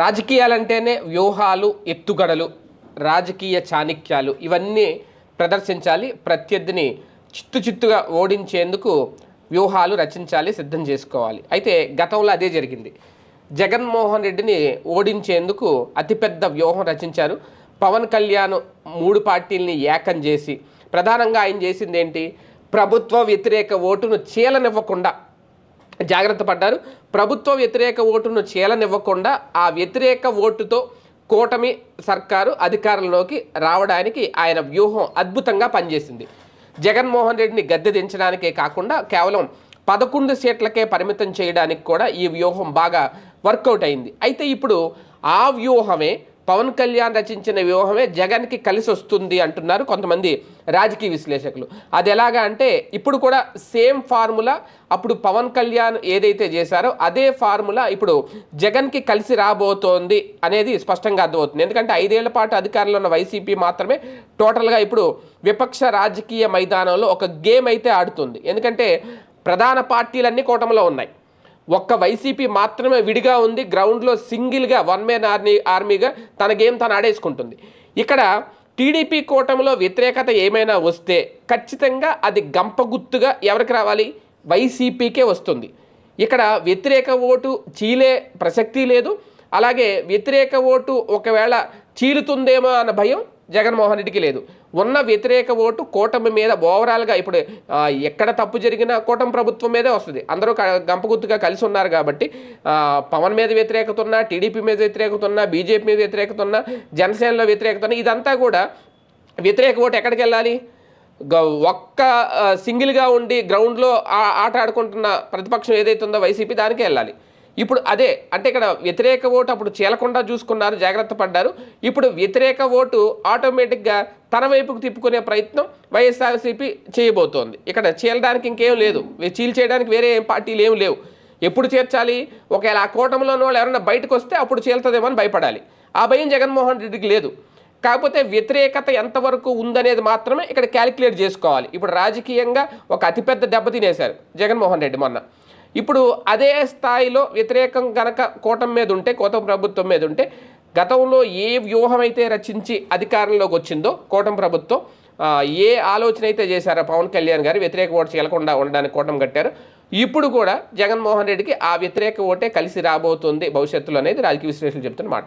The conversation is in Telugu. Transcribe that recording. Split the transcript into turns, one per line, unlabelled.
రాజకీయాలంటేనే వ్యూహాలు ఎత్తుగడలు రాజకీయ చాణిక్యాలు ఇవన్నీ ప్రదర్శించాలి ప్రత్యర్థిని చిత్తు చిత్తుగా ఓడించేందుకు వ్యూహాలు రచించాలి సిద్ధం చేసుకోవాలి. అయితే గతంలో అదే జరిగింది. జగన్మోహన్ రెడ్డిని ఓడించేందుకు అతిపెద్ద వ్యూహం రచించారు. పవన్ కళ్యాణ్ మూడు పార్టీల్ని ఏకం చేసి ప్రధానంగా ఆయన చేసింది ఏంటి ప్రభుత్వ వ్యతిరేక ఓటును చీలనివ్వకుండా జాగ్రత్త పడ్డారు. ప్రభుత్వ వ్యతిరేక ఓటును చీలనివ్వకుండా ఆ వ్యతిరేక ఓటుతో కూటమి సర్కారు అధికారంలోకి రావడానికి ఆయన వ్యూహం అద్భుతంగా పనిచేసింది. జగన్మోహన్ రెడ్డిని గద్దె దించడానికే కాకుండా కేవలం పదకొండు సీట్లకే పరిమితం చేయడానికి కూడా ఈ వ్యూహం బాగా వర్కౌట్ అయింది. అయితే ఇప్పుడు ఆ వ్యూహమే పవన్ కళ్యాణ్ రచించిన వ్యూహమే జగన్కి కలిసి వస్తుంది అంటున్నారు కొంతమంది రాజకీయ విశ్లేషకులు. అది ఎలాగా అంటే ఇప్పుడు కూడా సేమ్ ఫార్ములా అప్పుడు పవన్ కళ్యాణ్ ఏదైతే చేశారో అదే ఫార్ములా ఇప్పుడు జగన్కి కలిసి రాబోతోంది అనేది స్పష్టంగా అర్థమవుతుంది. ఎందుకంటే ఐదేళ్ళ పాటు అధికారంలో ఉన్న వైసీపీ మాత్రమే టోటల్గా ఇప్పుడు విపక్ష రాజకీయ మైదానంలో ఒక గేమ్ అయితే ఆడుతుంది. ఎందుకంటే ప్రధాన పార్టీలన్నీ కూటమిలో ఉన్నాయి. ఒక్క వైసీపీ మాత్రమే విడిగా ఉంది గ్రౌండ్లో సింగిల్గా వన్ మ్యాన్ ఆర్మీ ఆర్మీగా తన గేమ్ తను ఆడేసుకుంటుంది. ఇక్కడ టీడీపీ కూటమిలో వ్యతిరేకత ఏమైనా వస్తే ఖచ్చితంగా అది గంపగుత్తుగా ఎవరికి రావాలి? వైసీపీకే వస్తుంది. ఇక్కడ వ్యతిరేక ఓటు చీలే ప్రసక్తి లేదు. అలాగే వ్యతిరేక ఓటు ఒకవేళ చీలుతుందేమో అన్న భయం జగన్మోహన్ రెడ్డికి లేదు. ఉన్న వ్యతిరేక ఓటు కూటమి మీద ఓవరాల్గా ఇప్పుడు ఎక్కడ తప్పు జరిగినా కూటమి ప్రభుత్వం మీదే వస్తుంది. అందరూ గంపగుత్తుగా కలిసి ఉన్నారు కాబట్టి పవన్ మీద వ్యతిరేకత ఉన్నా టీడీపీ మీద వ్యతిరేకత ఉన్నా బీజేపీ మీద వ్యతిరేకత ఉన్నా జనసేనలో వ్యతిరేకత ఉన్నా ఇదంతా కూడా వ్యతిరేక ఓటు ఎక్కడికి వెళ్ళాలి? గ- ఒక్క సింగిల్గా ఉండి గ్రౌండ్లో ఆ- ఆట ఆడుకుంటున్న ప్రతిపక్షం ఏదైతే ఉందో వైసీపీ దానికే వెళ్ళాలి. ఇప్పుడు అదే అంటే ఇక్కడ వ్యతిరేక ఓటు అప్పుడు చీలకుండా చూసుకున్నారు జాగ్రత్త పడ్డారు. ఇప్పుడు వ్యతిరేక ఓటు ఆటోమేటిక్గా తన వైపుకు తిప్పుకునే ప్రయత్నం వైఎస్ఆర్సీపీ చేయబోతోంది. ఇక్కడ చీలడానికి ఇంకేం లేదు. చీల్ చేయడానికి వేరే ఏం పార్టీలు ఏం లేవు. ఎప్పుడు చేర్చాలి? ఒకవేళ ఆ కూటమిలోని వాళ్ళు ఎవరైనా బయటకు వస్తే అప్పుడు చీలుతుందేమో అని భయపడాలి. ఆ భయం జగన్మోహన్ రెడ్డికి లేదు. కాకపోతే వ్యతిరేకత ఎంతవరకు ఉందనేది మాత్రమే ఇక్కడ క్యాలిక్యులేట్ చేసుకోవాలి. ఇప్పుడు రాజకీయంగా ఒక అతిపెద్ద దెబ్బ తినేశారు జగన్మోహన్ రెడ్డి మొన్న. ఇప్పుడు అదే స్థాయిలో వ్యతిరేకం కనుక కూటమి మీద ఉంటే కూటమి ప్రభుత్వం మీద ఉంటే గతంలో ఏ వ్యూహం అయితే రచించి అధికారంలోకి వచ్చిందో కూటమి ప్రభుత్వం ఏ ఆలోచన అయితే చేశారో పవన్ కళ్యాణ్ గారు వ్యతిరేక ఓటు చేయకుండా ఉండడానికి కూటమి కట్టారు. ఇప్పుడు కూడా జగన్మోహన్ రెడ్డికి ఆ వ్యతిరేక ఓటే కలిసి రాబోతుంది భవిష్యత్తులో అనేది రాజకీయ విశ్లేషణ చెప్తున్నమాట